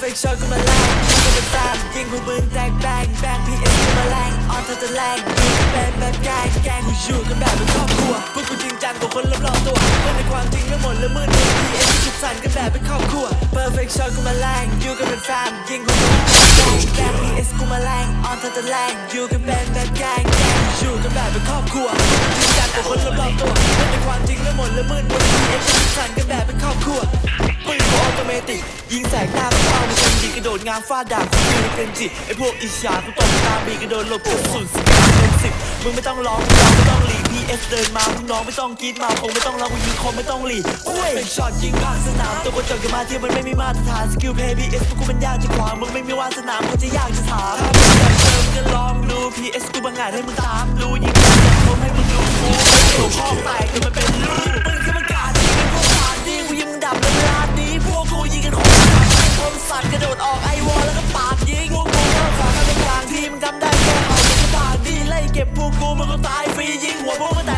perfect shot กูมาแรงกูเป็นแฟมยิงพวกมึงแตกแบงแบง PS กูมาแรงออนเธอจะแรงยิงกันเป็นแบบแกงแกงกูอยู่กันแบบเป็นครอบครัวพวกกูจริงจังกว่าคนรอบๆตัวเล่นในความจริงไม่หมดและมืดใน PS สุขสันกันแบบเป็นครอบครัว perfect shot กูมาแรงอยู่กันเป็นแฟมยิงพวกมึงแตกแบง PS กูมาแรงออนเธอจะแรงอยู่กันเป็นแบบแกงแกงกูอยู่กันแบบเป็นครอบครัวจริงจังกว่าคนรอบๆตัว ติกยิงแสกหน้าเป้าม่เป็นดีกระโดดงามฟาดดาบกูคือเป็นจิไอพวกอิจฉากูตกตามบีกระโดดหลบกระสุนสิบเป็นสิบมึงไม่ต้องร้องร้องไม่ต้องหลีก PS เดินมามึงน้องไม่ต้องกรีดมาคงไม่ต้องร้องกูยิงคงไม่ต้องหลีกเว้ยเป็นช็อตยิงข้างสนามตัวกระจกกันมาเทียบมันไม่มีมาตรฐานสกิลเพย์ PS พวกกูมันยากจะขวางมึงไม่มีวาสนามึงจะยากจะถามถ้ามึงอยากเจอมึงก็ลองดู PS กูบังอาจให้มึงตามดูยิงกูให้มึงดูกูไม่ถูกข้อแตกจนมันเป็ เก็บพวกกูมันก็ตายฟรียิงหัวพวกก็แตก